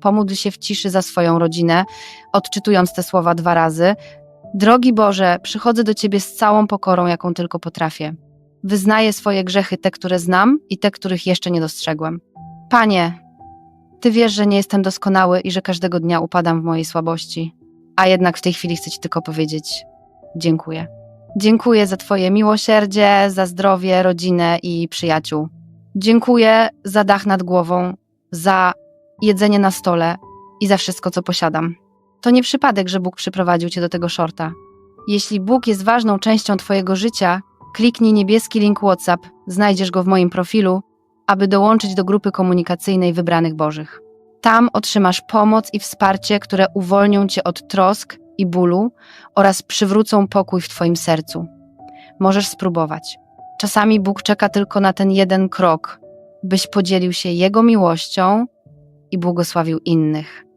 pomódl się w ciszy za swoją rodzinę, odczytując te słowa dwa razy. Drogi Boże, przychodzę do Ciebie z całą pokorą, jaką tylko potrafię. Wyznaję swoje grzechy, te, które znam i te, których jeszcze nie dostrzegłem. Panie, Ty wiesz, że nie jestem doskonały i że każdego dnia upadam w mojej słabości, a jednak w tej chwili chcę Ci tylko powiedzieć dziękuję. Dziękuję za Twoje miłosierdzie, za zdrowie, rodzinę i przyjaciół. Dziękuję za dach nad głową, za jedzenie na stole i za wszystko, co posiadam. To nie przypadek, że Bóg przyprowadził Cię do tego shorta. Jeśli Bóg jest ważną częścią Twojego życia, kliknij niebieski link WhatsApp, znajdziesz go w moim profilu, aby dołączyć do grupy komunikacyjnej wybranych Bożych. Tam otrzymasz pomoc i wsparcie, które uwolnią Cię od trosk i bólu oraz przywrócą pokój w Twoim sercu. Możesz spróbować. Czasami Bóg czeka tylko na ten jeden krok, byś podzielił się Jego miłością i błogosławił innych.